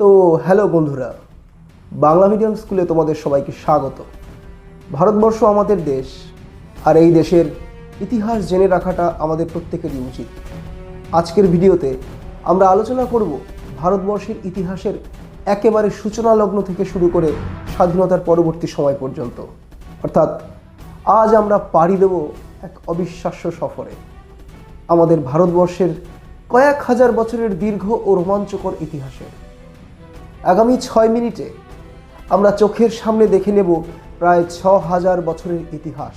তো হ্যালো বন্ধুরা, বাংলা মিডিয়াম স্কুলে তোমাদের সবাইকে স্বাগত। ভারতবর্ষ আমাদের দেশ, আর এই দেশের ইতিহাস জেনে রাখাটা আমাদের প্রত্যেকেরই উচিত। আজকের ভিডিওতে আমরা আলোচনা করব ভারতবর্ষের ইতিহাসের একেবারে সূচনা লগ্ন থেকে শুরু করে স্বাধীনতার পরবর্তী সময় পর্যন্ত। অর্থাৎ আজ আমরা পাড়ি দেব এক অবিশ্বাস্য সফরে। আমাদের ভারতবর্ষের কয়েক হাজার বছরের দীর্ঘ ও রোমাঞ্চকর ইতিহাসের। আগামী ছয় মিনিটে আমরা চোখের সামনে দেখে নেব প্রায় ছ হাজার বছরের ইতিহাস।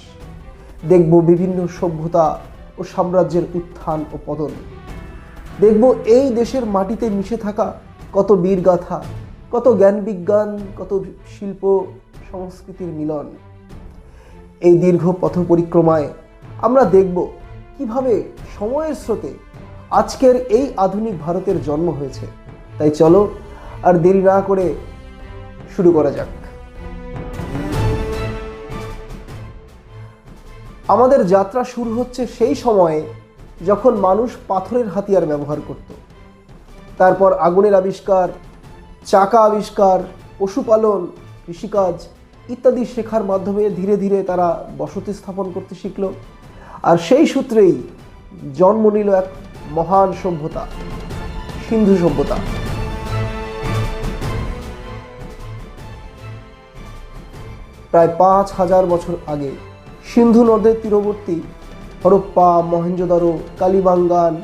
দেখব বিভিন্ন সভ্যতা ও সাম্রাজ্যের উত্থান ও পতন। দেখব এই দেশের মাটিতে মিশে থাকা কত বীরগাথা, কত জ্ঞান বিজ্ঞান কত শিল্প সংস্কৃতির মিলন। এই দীর্ঘ পথ পরিক্রমায় আমরা দেখব কীভাবে সময়ের স্রোতে আজকের এই আধুনিক ভারতের জন্ম হয়েছে। তাই চলো আর দেরি না করে শুরু করা যাক। আমাদের যাত্রা শুরু হচ্ছে সেই সময়ে যখন মানুষ পাথরের হাতিয়ার ব্যবহার করত। তারপর আগুনের আবিষ্কার, চাকা আবিষ্কার, পশুপালন, কৃষিকাজ ইত্যাদি শেখার মাধ্যমে ধীরে ধীরে তারা বসতি স্থাপন করতে শিখল। আর সেই সূত্রেই জন্ম নিল এক মহান সভ্যতা, সিন্ধু সভ্যতা। প্রায় পাঁচ হাজার বছর আগে সিন্ধু নদের তীরবর্তী হরপ্পা মহেঞ্জোদারো কালীবাঙ্গান,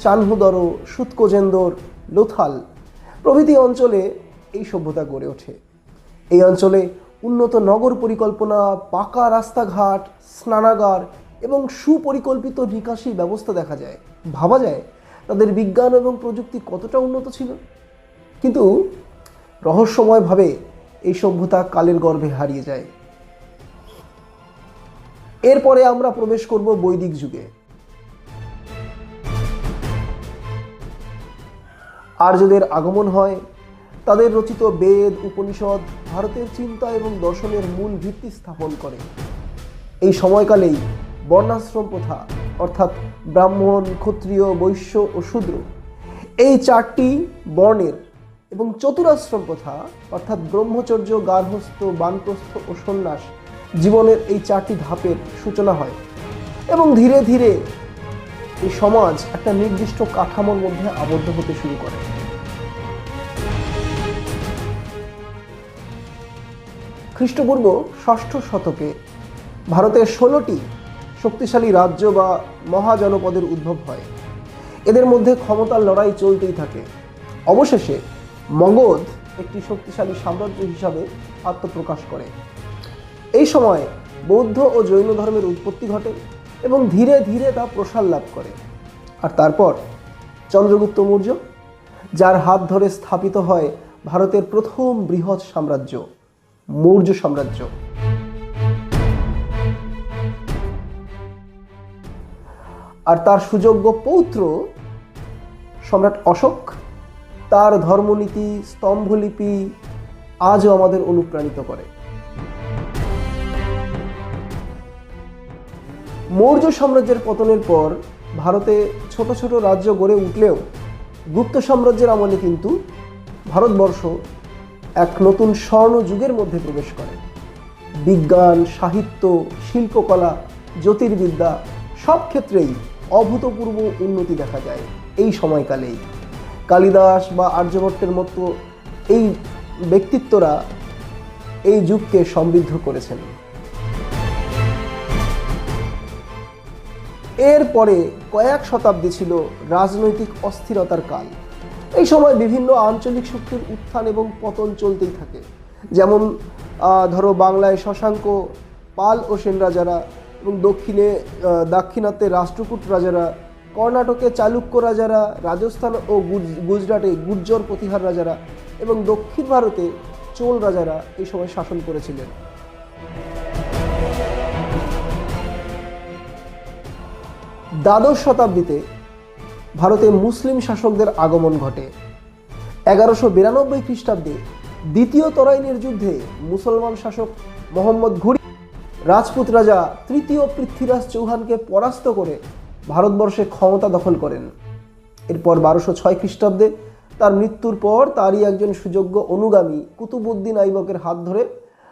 চানহুদরো সুৎকোজেন্দর লোথাল প্রভৃতি অঞ্চলে এই সভ্যতা গড়ে ওঠে। এই অঞ্চলে উন্নত নগর পরিকল্পনা, পাকা রাস্তাঘাট, স্নানাগার এবং সুপরিকল্পিত নিকাশি ব্যবস্থা দেখা যায়। ভাবা যায় তাদের বিজ্ঞান এবং প্রযুক্তি কতটা উন্নত ছিল। কিন্তু রহস্যময়ভাবে এই সভ্যতা কালের গর্ভে হারিয়ে যায়। এরপরে আমরা প্রবেশ করব বৈদিক যুগে। আর্যদের আগমন হয়, তাদের রচিত বেদ, উপনিষদ, ভারতের চিন্তা এবং দর্শনের মূল ভিত্তি স্থাপন করে। এই সময়কালেই বর্ণাশ্রম প্রথা, অর্থাৎ ব্রাহ্মণ, ক্ষত্রিয়, বৈশ্য ও শূদ্র, এই চারটি বর্ণের এবং চতুরাশ্রম প্রথা, অর্থাৎ ব্রহ্মচর্য গার্হস্থ বানপ্রস্থ ও সন্ন্যাস জীবনের এই চারটি ধাপের সূচনা হয়। এবং ধীরে ধীরে এই সমাজ একটা নির্দিষ্ট কাঠামোর মধ্যে আবদ্ধ হতে শুরু করে। খ্রিস্টপূর্ব ষষ্ঠ শতকে ভারতের ষোলোটি শক্তিশালী রাজ্য বা মহাজনপদের উদ্ভব হয়। এদের মধ্যে ক্ষমতার লড়াই চলতেই থাকে। অবশেষে মগধ একটি শক্তিশালী সাম্রাজ্য হিসাবে আত্মপ্রকাশ করে। এই সময় বৌদ্ধ ও জৈন ধর্মের উৎপত্তি ঘটে এবং ধীরে ধীরে তা প্রসার লাভ করে। আর তারপর চন্দ্রগুপ্ত মৌর্য, যার হাত ধরে স্থাপিত হয় ভারতের প্রথম বৃহৎ সাম্রাজ্য, মৌর্য সাম্রাজ্য। আর তার সুযোগ্য পৌত্র সম্রাট অশোক তার ধর্মনীতি, স্তম্ভলিপি আজও আমাদের অনুপ্রাণিত করে। মৌর্য সাম্রাজ্যের পতনের পর ভারতে ছোট ছোট রাজ্য গড়ে উঠলেও গুপ্ত সাম্রাজ্যের আমলে কিন্তু ভারতবর্ষ এক নতুন স্বর্ণ যুগের মধ্যে প্রবেশ করে। বিজ্ঞান, সাহিত্য, শিল্পকলা, জ্যোতির্বিদ্যা সব ক্ষেত্রেই অভূতপূর্ব উন্নতি দেখা যায় এই সময়কালেই। কালিদাস বা আর্যভট্টের মতো এই ব্যক্তিত্বরা এই যুগকে সমৃদ্ধ করেছেন। এরপরে কয়েক শতাব্দী ছিল রাজনৈতিক অস্থিরতার কাল। এই সময় বিভিন্ন আঞ্চলিক শক্তির উত্থান এবং পতন চলতেই থাকে। যেমন ধরো বাংলায় শশাঙ্ক পাল ও সেন রাজারা এবং দক্ষিণে দাক্ষিণাত্যে রাষ্ট্রকূট রাজারা কর্ণাটকে চালুক্য রাজারা রাজস্থান ও গুজরাটে গুর্জর প্রতিহার রাজারা এবং দক্ষিণ ভারতে চোল রাজারা এই সময় শাসন করেছিলেন। দ্বাদশ শতাব্দীতে ভারতে মুসলিম শাসকদের আগমন ঘটে। এগারোশো বিরানব্বই খ্রিস্টাব্দে দ্বিতীয় তরাইনের যুদ্ধে মুসলমান শাসক মোহাম্মদ ঘুরি রাজপুত রাজা তৃতীয় পৃথ্বীরাজ চৌহানকে পরাস্ত করে ভারতবর্ষে ক্ষমতা দখল করেন। এরপর বারোশো ছয় খ্রিস্টাব্দে তার মৃত্যুর পর তারই একজন সুযোগ্য অনুগামী কুতুবুদ্দিন আইবকের হাত ধরে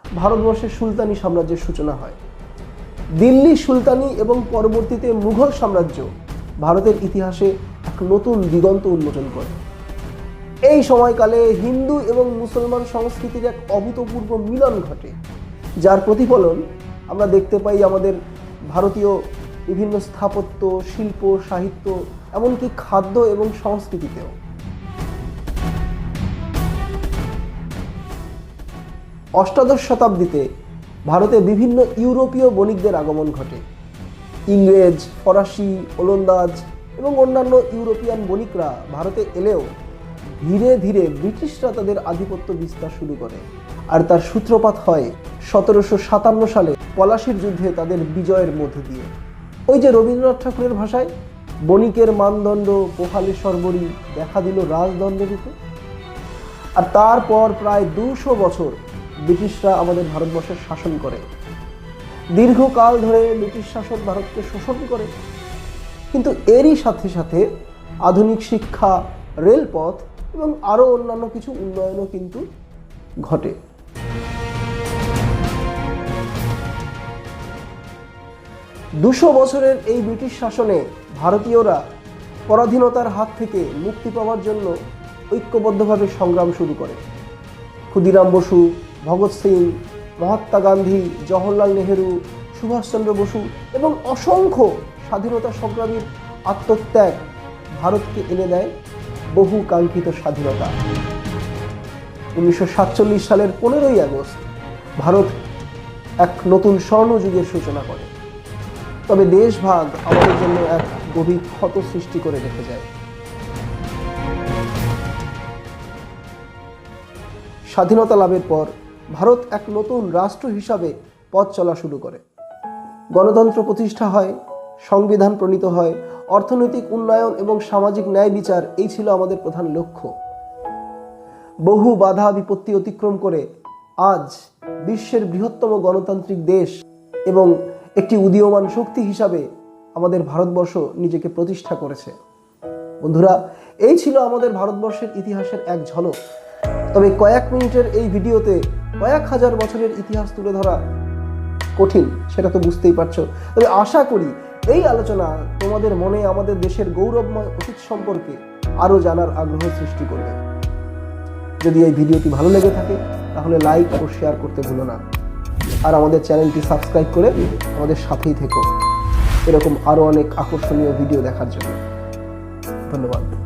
ভারতবর্ষের সুলতানি সাম্রাজ্যের সূচনা হয়। দিল্লি সুলতানি এবং পরবর্তীতে মুঘল সাম্রাজ্য ভারতের ইতিহাসে এক নতুন দিগন্ত উন্মোচন করে। এই সময়কালে হিন্দু এবং মুসলমান সংস্কৃতির এক অভূতপূর্ব মিলন ঘটে, যার প্রতিফলন আমরা দেখতে পাই আমাদের ভারতীয় বিভিন্ন স্থাপত্য, শিল্প, সাহিত্য, এমনকি খাদ্য এবং সংস্কৃতিতেও। অষ্টাদশ শতাব্দীতে ভারতে বিভিন্ন ইউরোপীয় বণিকদের আগমন ঘটে। ইংরেজ, ফরাসি, ওলন্দাজ এবং অন্যান্য ইউরোপিয়ান বণিকরা ভারতে এলেও ধীরে ধীরে ব্রিটিশরা তাদের আধিপত্য বিস্তার শুরু করে। আর তার সূত্রপাত হয় সতেরোশো সাতান্ন সালে পলাশির যুদ্ধে তাদের বিজয়ের মধ্য দিয়ে। ওই যে রবীন্দ্রনাথ ঠাকুরের ভাষায়, বণিকের মানদণ্ড পোহালে সর্বরী দেখা দিল রাজদণ্ড রূপে আর তারপর প্রায় দুশো বছর ব্রিটিশরা আমাদের ভারতবর্ষের শাসন করে। দীর্ঘকাল ধরে ব্রিটিশ শাসক ভারতকে শোষণ করে। কিন্তু এরই সাথে সাথে আধুনিক শিক্ষা, রেলপথ এবং আরও অন্যান্য কিছু উন্নয়নও কিন্তু ঘটে। দুশো বছরের এই ব্রিটিশ শাসনে ভারতীয়রা পরাধীনতার হাত থেকে মুক্তি পাওয়ার জন্য ঐক্যবদ্ধভাবে সংগ্রাম শুরু করে। ক্ষুদিরাম বসু, ভগৎ সিং, মহাত্মা গান্ধী, জওহরলাল নেহেরু, সুভাষচন্দ্র বসু এবং অসংখ্য স্বাধীনতা সংগ্রামীর আত্মত্যাগ ভারতকে এনে দেয় বহু কাঙ্ক্ষিত স্বাধীনতা। উনিশশো সাতচল্লিশ সালের পনেরোই আগস্ট ভারত এক নতুন স্বর্ণযুগের সূচনা করে। তবে দেশভাগ আমাদের জন্য এক গভীর ক্ষত সৃষ্টি করে রেখে যায়। স্বাধীনতা লাভের পর ভারত এক নতুন রাষ্ট্র হিসাবে পথ চলা শুরু করে। গণতন্ত্র প্রতিষ্ঠা হয়, সংবিধান প্রণীত হয়, অর্থনৈতিক উন্নয়ন এবং সামাজিক ন্যায় বিচার এই ছিল আমাদের প্রধান লক্ষ্য। বহু বাধা বিপত্তি অতিক্রম করে আজ বিশ্বের বৃহত্তম গণতান্ত্রিক দেশ এবং একটি উদীয়মান শক্তি হিসাবে আমাদের ভারতবর্ষ নিজেকে প্রতিষ্ঠা করেছে। বন্ধুরা, এই ছিল আমাদের ভারতবর্ষের ইতিহাসের এক ঝলক। তবে কয়েক মিনিটের এই ভিডিওতে কয়েক হাজার বছরের ইতিহাস তুলে ধরা কঠিন, সেটা তো বুঝতেই পারছ। তবে আশা করি এই আলোচনা তোমাদের মনে আমাদের দেশের গৌরবময় অতীত সম্পর্কে আরও জানার আগ্রহ সৃষ্টি করবে। যদি এই ভিডিওটি ভালো লেগে থাকে, তাহলে লাইক ও শেয়ার করতে ভুলো না। আর আমাদের চ্যানেলটি সাবস্ক্রাইব করে আমাদের সাথেই থেকো। এরকম আরও অনেক আকর্ষণীয় ভিডিও দেখার জন্য। ধন্যবাদ।